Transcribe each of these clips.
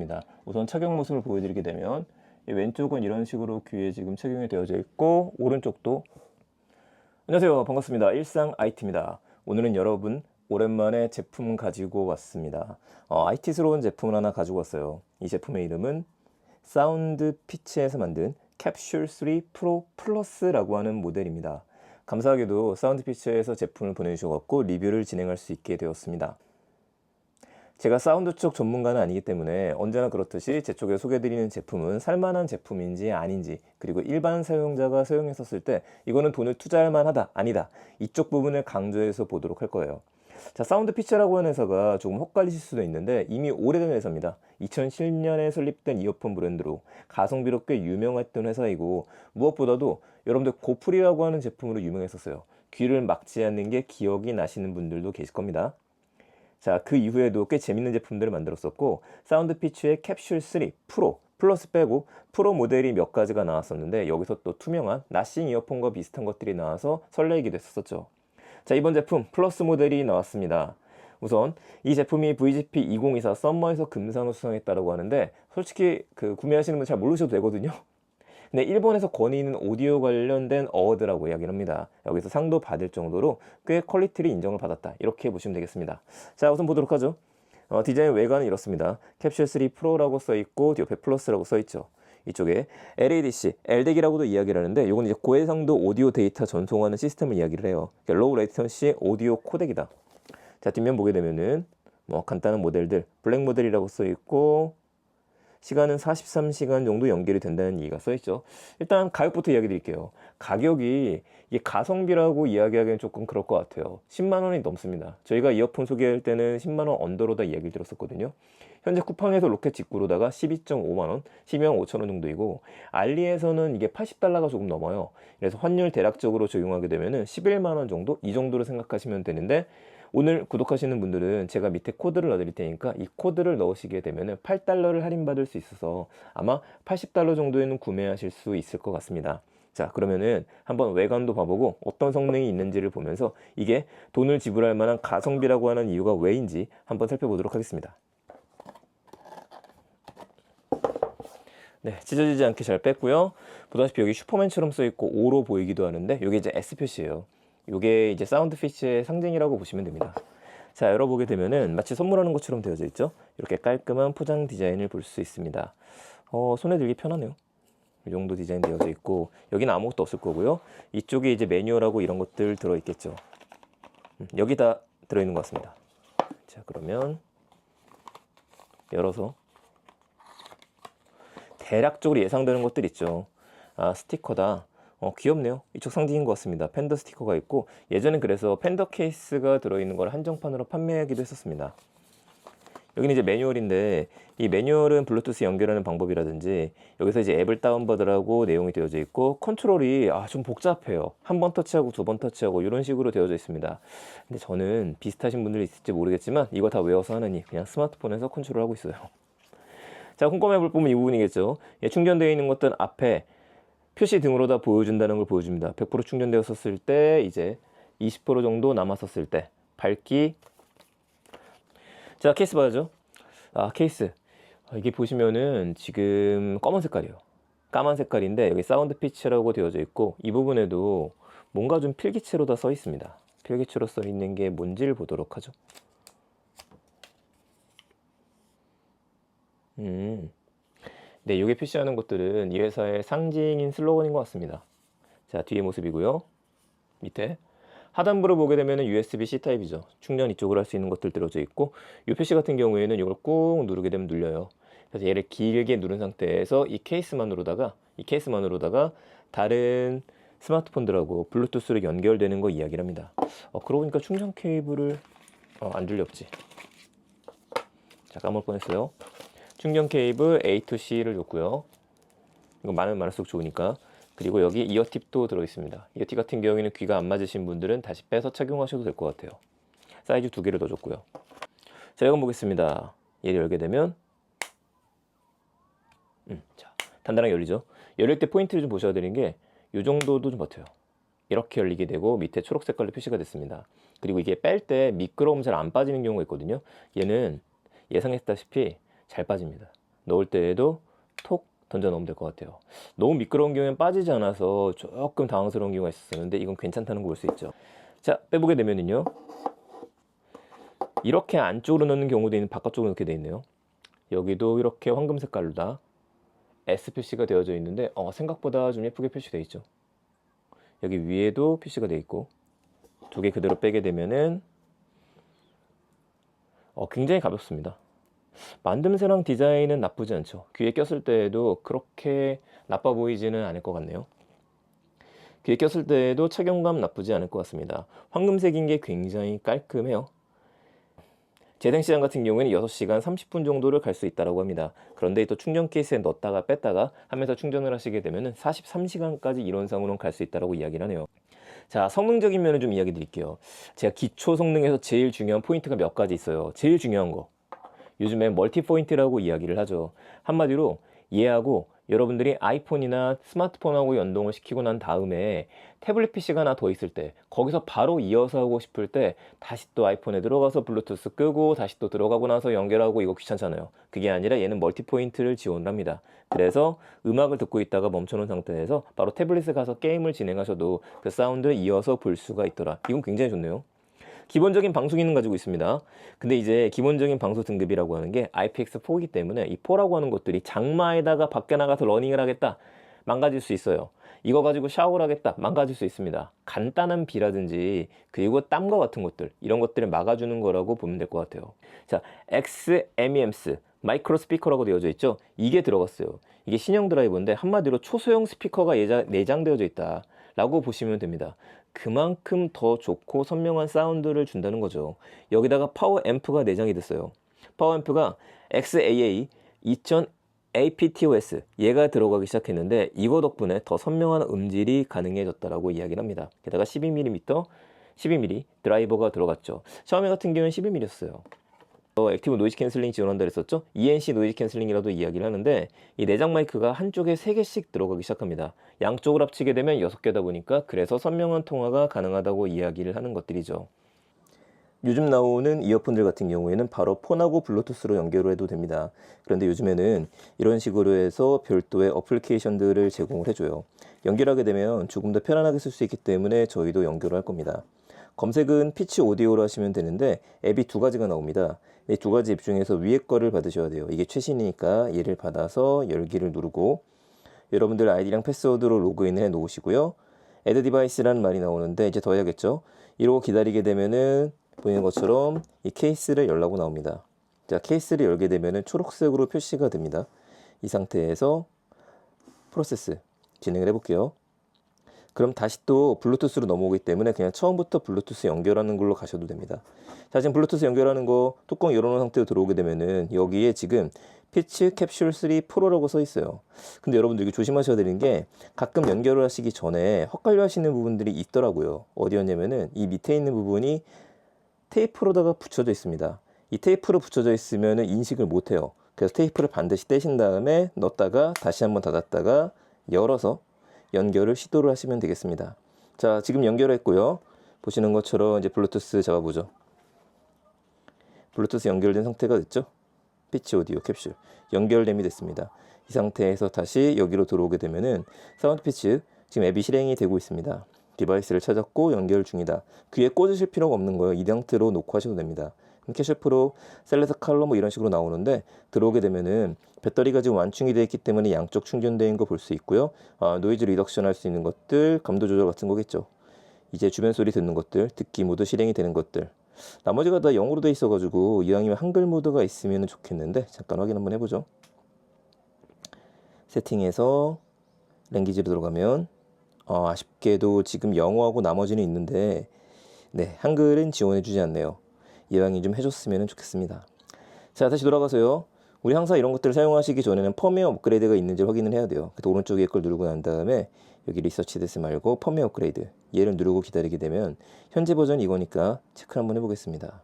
입니다. 우선 착용 모습을 보여드리게 되면 이 왼쪽은 이런 식으로 귀에 지금 착용이 되어져 있고 오른쪽도 안녕하세요. 반갑습니다. 일상 IT입니다. 오늘은 여러분 오랜만에 제품 가지고 왔습니다. 어, IT스러운 제품을 하나 가지고 왔어요. 이 제품의 이름은 사운드 피치에서 만든 캡슐 3 프로 플러스라고 하는 모델입니다. 감사하게도 사운드 피치에서 제품을 보내주셔서 리뷰를 진행할 수 있게 되었습니다 제가 사운드 쪽 전문가는 아니기 때문에 언제나 그렇듯이 제 쪽에 소개해드리는 제품은 살만한 제품인지 아닌지 그리고 일반 사용자가 사용했었을 때 이거는 돈을 투자할 만하다 아니다. 이쪽 부분을 강조해서 보도록 할 거예요. 자 사운드 피처라고 하는 회사가 조금 헛갈리실 수도 있는데 이미 오래된 회사입니다. 2010년에 설립된 이어폰 브랜드로 가성비로 꽤 유명했던 회사이고 무엇보다도 여러분들 고프리라고 하는 제품으로 유명했었어요. 귀를 막지 않는 게 기억이 나시는 분들도 계실 겁니다 자, 그 이후에도 꽤 재밌는 제품들을 만들었었고 사운드 피치의 캡슐 3 프로 플러스 빼고 프로 모델이 몇 가지가 나왔었는데 여기서 또 투명한 나싱 이어폰과 비슷한 것들이 나와서 설레이기도 했었죠. 자, 이번 제품 플러스 모델이 나왔습니다. 우선 이 제품이 VGP 2024 썸머에서 금상을 수상했다고 하는데 솔직히 그 구매하시는 분 잘 모르셔도 되거든요. 근데 일본에서 권위 있는 오디오 관련된 어워드라고 이야기를 합니다. 여기서 상도 받을 정도로 꽤 퀄리티를 인정을 받았다. 이렇게 보시면 되겠습니다. 자, 우선 보도록 하죠. 어, 디자인 외관은 이렇습니다. 캡슐 3 프로라고 써 있고 옆에 플러스라고 써 있죠. 이쪽에 LADC, LD기라고도 이야기를 하는데 이건 이제 고해상도 오디오 데이터 전송하는 시스템을 이야기를 해요. 로우 레이턴시 오디오 코덱이다. 자, 뒷면 보게 되면은 뭐 간단한 모델들, 블랙 모델이라고 써 있고 시간은 43시간 정도 연결이 된다는 얘기가 써있죠. 일단 가격부터 이야기 드릴게요. 가격이 이게 가성비라고 이야기하기엔 조금 그럴 것 같아요. 10만 원이 넘습니다. 저희가 이어폰 소개할 때는 10만 원 언더로다 이야기를 들었었거든요. 현재 쿠팡에서 로켓 직구로다가 12.5만 원, 12만 5천 원 정도이고 알리에서는 이게 80달러가 조금 넘어요. 그래서 환율 대략적으로 적용하게 되면은 11만 원 정도 이 정도로 생각하시면 되는데 오늘 구독하시는 분들은 제가 밑에 코드를 넣어드릴 테니까 이 코드를 넣으시게 되면 8달러를 할인받을 수 있어서 아마 80달러 정도에는 구매하실 수 있을 것 같습니다. 자 그러면은 한번 외관도 봐보고 어떤 성능이 있는지를 보면서 이게 돈을 지불할 만한 가성비라고 하는 이유가 왜인지 한번 살펴보도록 하겠습니다. 네, 찢어지지 않게 잘 뺐고요. 보다시피 여기 슈퍼맨처럼 써있고 O로 보이기도 하는데 이게 이제 S 표시예요. 이게 이제 사운드 피치의 상징이라고 보시면 됩니다. 자, 열어보게 되면은 마치 선물하는 것처럼 되어져 있죠. 이렇게 깔끔한 포장 디자인을 볼 수 있습니다. 어, 손에 들기 편하네요. 이 정도 디자인 되어져 있고 여기는 아무것도 없을 거고요. 이쪽에 이제 매뉴얼하고 이런 것들 들어 있겠죠. 음, 여기 다 들어 있는 것 같습니다. 자, 그러면 열어서 대략적으로 예상되는 것들 있죠. 아, 스티커다. 어, 귀엽네요. 이쪽 상징인 것 같습니다. 팬더 스티커가 있고 예전엔 그래서 팬더 케이스가 들어있는 걸 한정판으로 판매하기도 했었습니다. 여기는 이제 매뉴얼인데 이 매뉴얼은 블루투스 연결하는 방법이라든지 여기서 이제 앱을 다운받으라고 내용이 되어져 있고 컨트롤이 아, 좀 복잡해요. 한 번 터치하고 두 번 터치하고 이런 식으로 되어져 있습니다. 근데 저는 비슷하신 분들이 있을지 모르겠지만 이거 다 외워서 하느니 그냥 스마트폰에서 컨트롤하고 있어요. 자, 꼼꼼해 볼 부분 이 부분이겠죠. 예, 충전되어 있는 것들 앞에 표시 등으로 다 보여준다는 걸 보여줍니다. 100% 충전되었었을 때 이제 20% 정도 남았었을 때 밝기 자 케이스 봐야죠. 아 케이스 아, 이게 보시면은 지금 검은 색깔이에요. 까만 색깔인데 여기 사운드 피치라고 되어져 있고 이 부분에도 뭔가 좀 필기체로 다 써 있습니다. 필기체로 써 있는 게 뭔지를 보도록 하죠. 음. 네, 이게 표시하는 것들은 이 회사의 상징인 슬로건인 것 같습니다. 자, 뒤에 모습이고요. 밑에 하단부를 보게 되면 USB-C 타입이죠. 충전 이쪽으로 할 수 있는 것들 들어져 있고 이 표시 같은 경우에는 이걸 꾹 누르게 되면 눌려요. 그래서 얘를 길게 누른 상태에서 이 케이스만으로다가 이 케이스만으로다가 다른 스마트폰들하고 블루투스로 연결되는 거 이야기를 합니다. 어, 그러고 보니까 충전 케이블을 어, 안 들렸지. 자, 까먹을 뻔했어요. 충전 케이블 A to C를 줬고요. 이거 많으면 많을수록 좋으니까. 그리고 여기 이어팁도 들어있습니다. 이어팁 같은 경우에는 귀가 안 맞으신 분들은 다시 빼서 착용하셔도 될 것 같아요. 사이즈 두 개를 더 줬고요. 자, 이건 보겠습니다. 얘를 열게 되면 음, 자, 단단하게 열리죠. 열릴 때 포인트를 좀 보셔야 되는 게 이 정도도 좀 버텨요. 이렇게 열리게 되고 밑에 초록 색깔로 표시가 됐습니다. 그리고 이게 뺄 때 미끄러움 잘 안 빠지는 경우가 있거든요. 얘는 예상했다시피 잘 빠집니다. 넣을 때에도 톡 던져 넣으면 될 것 같아요. 너무 미끄러운 경우엔 빠지지 않아서 조금 당황스러운 경우가 있었는데 이건 괜찮다는 걸볼수 있죠. 자, 빼보게 되면은요. 이렇게 안쪽으로 넣는 경우도 있는 바깥쪽으로 넣게 돼 있네요. 여기도 이렇게 황금 색깔로 다 S 표시가 되어져 있는데 어, 생각보다 좀 예쁘게 표시되어 있죠. 여기 위에도 표시가 되어 있고 두 개 그대로 빼게 되면은 어, 굉장히 가볍습니다. 만듦새랑 디자인은 나쁘지 않죠. 귀에 꼈을 때에도 그렇게 나빠 보이지는 않을 것 같네요. 귀에 꼈을 때에도 착용감 나쁘지 않을 것 같습니다. 황금색인 게 굉장히 깔끔해요. 재생시장 같은 경우에는 6시간 30분 정도를 갈 수 있다고 합니다. 그런데 또 충전 케이스에 넣었다가 뺐다가 하면서 충전을 하시게 되면 43시간까지 이론상으로는 갈 수 있다고 이야기를 하네요. 자, 성능적인 면을 좀 이야기 드릴게요. 제가 기초 성능에서 제일 중요한 포인트가 몇 가지 있어요. 제일 중요한 거. 요즘에 멀티 포인트라고 이야기를 하죠. 한마디로 얘하고 여러분들이 아이폰이나 스마트폰하고 연동을 시키고 난 다음에 태블릿 PC가 하나 더 있을 때 거기서 바로 이어서 하고 싶을 때 다시 또 아이폰에 들어가서 블루투스 끄고 다시 또 들어가고 나서 연결하고 이거 귀찮잖아요. 그게 아니라 얘는 멀티 포인트를 지원을 합니다. 그래서 음악을 듣고 있다가 멈춰놓은 상태에서 바로 태블릿에 가서 게임을 진행하셔도 그 사운드를 이어서 볼 수가 있더라. 이건 굉장히 좋네요. 기본적인 방수 기능 가지고 있습니다. 근데 이제 기본적인 방수 등급이라고 하는 게 IPX4이기 때문에 이 4라고 하는 것들이 장마에다가 밖에 나가서 러닝을 하겠다 망가질 수 있어요. 이거 가지고 샤워를 하겠다 망가질 수 있습니다. 간단한 비라든지 그리고 땀과 같은 것들 이런 것들을 막아주는 거라고 보면 될 것 같아요. 자, XMEMS 마이크로 스피커라고 되어져 있죠. 이게 들어갔어요. 이게 신형 드라이버인데 한마디로 초소형 스피커가 내장되어져 있다. 라고 보시면 됩니다. 그만큼 더 좋고 선명한 사운드를 준다는 거죠. 여기다가 파워 앰프가 내장이 됐어요. 파워 앰프가 XAA 2000 APTOS 얘가 들어가기 시작했는데 이거 덕분에 더 선명한 음질이 가능해졌다라고 이야기를 합니다. 게다가 12mm, 12mm 드라이버가 들어갔죠. 샤오미 같은 경우는 11mm였어요. 어, 액티브 노이즈 캔슬링 지원한다 그랬었죠? ENC 노이즈 캔슬링이라도 이야기를 하는데 이 내장 마이크가 한쪽에 3개씩 들어가기 시작합니다. 양쪽을 합치게 되면 6개다 보니까 그래서 선명한 통화가 가능하다고 이야기를 하는 것들이죠. 요즘 나오는 이어폰들 같은 경우에는 바로 폰하고 블루투스로 연결을 해도 됩니다. 그런데 요즘에는 이런 식으로 해서 별도의 어플리케이션들을 제공을 해줘요. 연결하게 되면 조금 더 편안하게 쓸 수 있기 때문에 저희도 연결을 할 겁니다. 검색은 피치 오디오로 하시면 되는데 앱이 두 가지가 나옵니다. 이 두 가지 앱 중에서 위에 거를 받으셔야 돼요. 이게 최신이니까 얘를 받아서 열기를 누르고 여러분들 아이디랑 패스워드로 로그인을 해 놓으시고요. 애드 디바이스라는 말이 나오는데 이제 더 해야겠죠. 이러고 기다리게 되면은 보이는 것처럼 이 케이스를 열라고 나옵니다. 자, 케이스를 열게 되면은 초록색으로 표시가 됩니다. 이 상태에서 프로세스 진행을 해볼게요. 그럼 다시 또 블루투스로 넘어오기 때문에 그냥 처음부터 블루투스 연결하는 걸로 가셔도 됩니다. 자, 지금 블루투스 연결하는 거 뚜껑 열어놓은 상태로 들어오게 되면은 여기에 지금 피치 캡슐 3 프로라고 써 있어요. 근데 여러분들 이게 조심하셔야 되는 게 가끔 연결을 하시기 전에 헛갈려 하시는 부분들이 있더라고요. 어디였냐면은 이 밑에 있는 부분이 테이프로다가 붙여져 있습니다. 이 테이프로 붙여져 있으면 인식을 못 해요. 그래서 테이프를 반드시 떼신 다음에 넣었다가 다시 한번 닫았다가 열어서 연결을 시도를 하시면 되겠습니다. 자, 지금 연결했고요. 보시는 것처럼 이제 블루투스 잡아보죠. 블루투스 연결된 상태가 됐죠? 피치 오디오 캡슐 연결됨이 됐습니다. 이 상태에서 다시 여기로 들어오게 되면은 사운드 피치 지금 앱이 실행이 되고 있습니다. 디바이스를 찾았고 연결 중이다. 귀에 꽂으실 필요가 없는 거예요. 이 상태로 놓고 하셔도 됩니다. 캐셔 프로, 셀레사 칼러 뭐 이런 식으로 나오는데 들어오게 되면은 배터리가 지금 완충이 되어 있기 때문에 양쪽 충전되는 거 볼 수 있고요. 아, 노이즈 리덕션 할 수 있는 것들, 감도 조절 같은 거겠죠. 이제 주변 소리 듣는 것들, 듣기 모드 실행이 되는 것들. 나머지가 다 영어로 돼 있어가지고 이왕이면 한글 모드가 있으면 좋겠는데 잠깐 확인 한번 해보죠. 세팅에서 랭귀지로 들어가면 어, 아쉽게도 지금 영어하고 나머지는 있는데 네 한글은 지원해주지 않네요. 이왕이 좀 해줬으면 좋겠습니다. 자 다시 돌아가서요. 우리 항상 이런 것들을 사용하시기 전에는 펌웨어 업그레이드가 있는지 확인을 해야 돼요. 그래서 오른쪽에 걸 누르고 난 다음에 여기 리서치 데스 말고 펌웨어 업그레이드 얘를 누르고 기다리게 되면 현재 버전 이거니까 체크를 한번 해보겠습니다.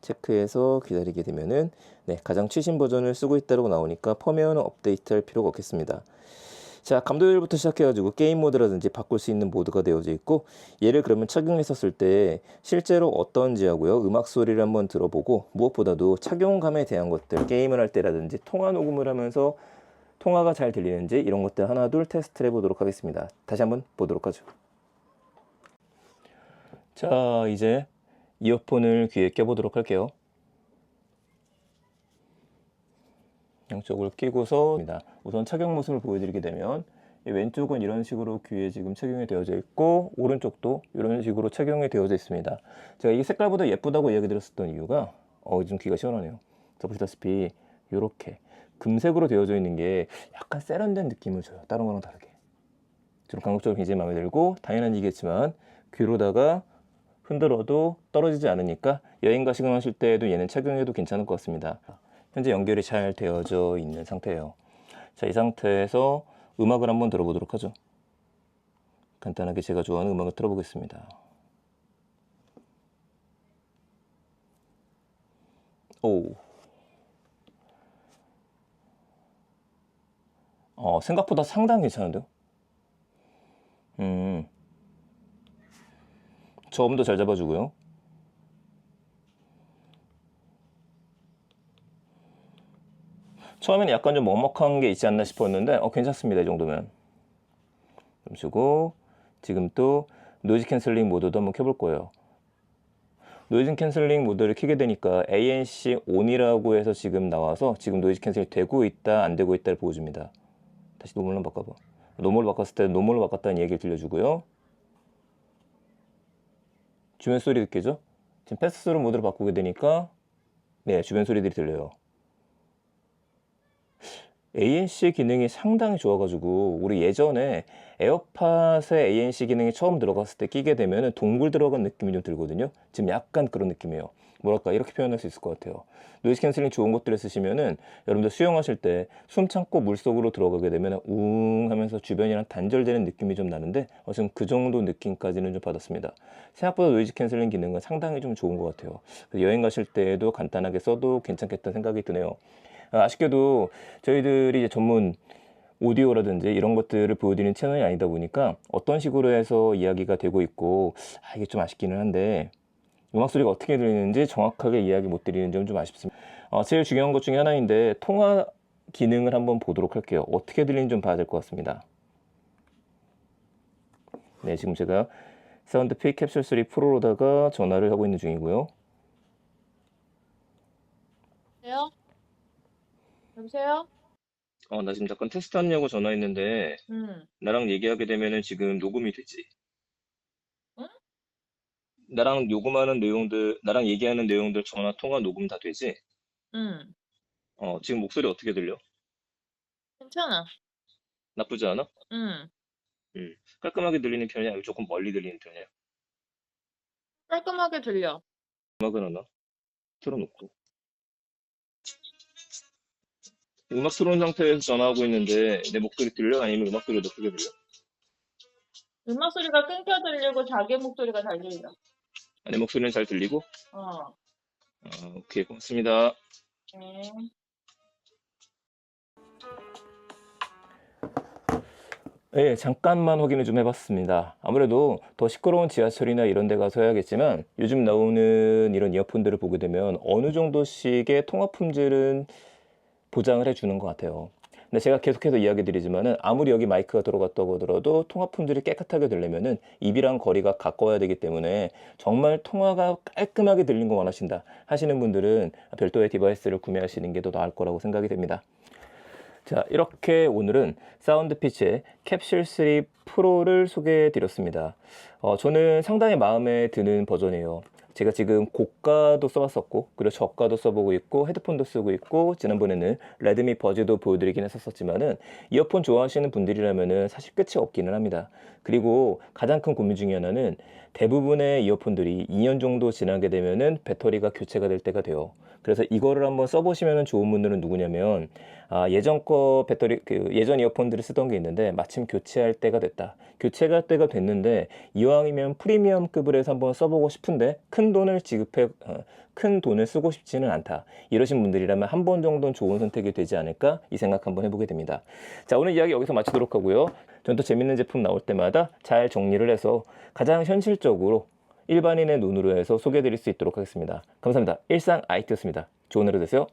체크해서 기다리게 되면은 네, 가장 최신 버전을 쓰고 있다고 나오니까 펌웨어는 업데이트할 필요가 없겠습니다. 자, 감도율부터 시작해가지고 게임 모드라든지 바꿀 수 있는 모드가 되어져 있고 얘를 그러면 착용했었을 때 실제로 어떤지 하고요. 음악 소리를 한번 들어보고 무엇보다도 착용감에 대한 것들 게임을 할 때라든지 통화 녹음을 하면서 통화가 잘 들리는지 이런 것들 하나 둘 테스트를 해보도록 하겠습니다. 다시 한번 보도록 하죠. 자, 이제 이어폰을 귀에 껴보도록 할게요. 양쪽을 끼고서 우선 착용 모습을 보여드리게 되면 이 왼쪽은 이런 식으로 귀에 지금 착용이 되어져 있고 오른쪽도 이런 식으로 착용이 되어져 있습니다. 제가 이 색깔보다 예쁘다고 이야기 드렸었던 이유가 어, 좀 귀가 시원하네요. 자, 보시다시피 이렇게 금색으로 되어져 있는 게 약간 세련된 느낌을 줘요. 다른 거랑 다르게. 저는 감각적으로 굉장히 마음에 들고 당연한 얘기겠지만 귀로다가 흔들어도 떨어지지 않으니까 여행 가시거나 하실 때에도 얘는 착용해도 괜찮을 것 같습니다. 현재 연결이 잘 되어져 있는 상태예요. 자, 이 상태에서 음악을 한번 들어보도록 하죠. 간단하게 제가 좋아하는 음악을 틀어보겠습니다. 오. 어, 생각보다 상당히 괜찮은데요? 음. 저음도 잘 잡아주고요. 처음에는 약간 좀 먹먹한 게 있지 않나 싶었는데 어, 괜찮습니다 이 정도면. 좀 쉬고 지금 또 노이즈 캔슬링 모드도 한번 켜볼 거예요. 노이즈 캔슬링 모드를 켜게 되니까 ANC ON이라고 해서 지금 나와서 지금 노이즈 캔슬링 되고 있다 안 되고 있다를 보여줍니다. 다시 노멀로 바꿔봐. 노멀로 바꿨을 때 노멀로 바꿨다는 얘기를 들려주고요. 주변 소리 듣게죠? 지금 패스스루 모드로 바꾸게 되니까 네 주변 소리들이 들려요 ANC 기능이 상당히 좋아가지고 우리 예전에 에어팟에 ANC 기능이 처음 들어갔을 때 끼게 되면 동굴 들어간 느낌이 좀 들거든요. 지금 약간 그런 느낌이에요. 뭐랄까 이렇게 표현할 수 있을 것 같아요. 노이즈 캔슬링 좋은 것들을 쓰시면은 여러분들 수영하실 때 숨 참고 물속으로 들어가게 되면 웅 하면서 주변이랑 단절되는 느낌이 좀 나는데 어, 지금 그 정도 느낌까지는 좀 받았습니다. 생각보다 노이즈 캔슬링 기능은 상당히 좀 좋은 것 같아요. 여행 가실 때에도 간단하게 써도 괜찮겠다는 생각이 드네요. 아쉽게도 저희들이 이제 전문 오디오라든지 이런 것들을 보여드리는 채널이 아니다 보니까 어떤 식으로 해서 이야기가 되고 있고 아, 이게 좀 아쉽기는 한데 음악 소리가 어떻게 들리는지 정확하게 이야기 못 드리는 점 좀 아쉽습니다. 어, 제일 중요한 것 중에 하나인데 통화 기능을 한번 보도록 할게요. 어떻게 들리는지 좀 봐야 될 것 같습니다. 네, 지금 제가 사운드 피 캡슐 3 프로로다가 전화를 하고 있는 중이고요. 여보세요? 어, 나 지금 잠깐 테스트하냐고 전화했는데 응. 나랑 얘기하게 되면은 지금 녹음이 되지. 응? 나랑 녹음하는 내용들, 나랑 얘기하는 내용들 전화 통화 녹음 다 되지? 응. 어, 지금 목소리 어떻게 들려? 괜찮아. 나쁘지 않아? 응. 음. 깔끔하게 들리는 편이야? 아니면 조금 멀리 들리는 편이야? 깔끔하게 들려. 음악을 하나? 틀어놓고. 음악 틀어놓은 상태에서 전화하고 있는데 내 목소리 들려? 아니면 음악 소리가 더 크게 들려? 음악 소리가 끊겨 들리고 자기 목소리가 잘 들려. 아, 내 목소리는 잘 들리고? 어. 아, 오케이, 고맙습니다. 네. 네, 잠깐만 확인을 좀 해봤습니다. 아무래도 더 시끄러운 지하철이나 이런 데 가서 해야겠지만 요즘 나오는 이런 이어폰들을 보게 되면 어느 정도씩의 통화 품질은 보장을 해주는 것 같아요. 근데 제가 계속해서 이야기 드리지만은 아무리 여기 마이크가 들어갔다고 하더라도 통화 품질이 깨끗하게 들려면은 입이랑 거리가 가까워야 되기 때문에 정말 통화가 깔끔하게 들리는 거 원하신다 하시는 분들은 별도의 디바이스를 구매하시는 게 더 나을 거라고 생각이 됩니다. 자, 이렇게 오늘은 사운드 피치의 캡슐 3 프로를 소개해 드렸습니다. 어, 저는 상당히 마음에 드는 버전이에요. 제가 지금 고가도 써봤었고, 그리고 저가도 써보고 있고, 헤드폰도 쓰고 있고, 지난번에는 레드미 버즈도 보여드리긴 했었지만은, 이어폰 좋아하시는 분들이라면은 사실 끝이 없기는 합니다. 그리고 가장 큰 고민 중에 하나는 대부분의 이어폰들이 2년 정도 지나게 되면은 배터리가 교체가 될 때가 돼요. 그래서 이거를 한번 써보시면 좋은 분들은 누구냐면, 아, 예전 거 배터리 그 예전 이어폰들을 쓰던 게 있는데 마침 교체할 때가 됐다. 교체가 때가 됐는데 이왕이면 프리미엄급을 해서 한번 써보고 싶은데 큰 돈을 지급해 어, 큰 돈을 쓰고 싶지는 않다. 이러신 분들이라면 한 번 정도는 좋은 선택이 되지 않을까 이 생각 한번 해보게 됩니다. 자 오늘 이야기 여기서 마치도록 하고요. 전 또 재밌는 제품 나올 때마다 잘 정리를 해서 가장 현실적으로 일반인의 눈으로 해서 소개해드릴 수 있도록 하겠습니다. 감사합니다. 일상 IT였습니다. 좋은 하루 되세요.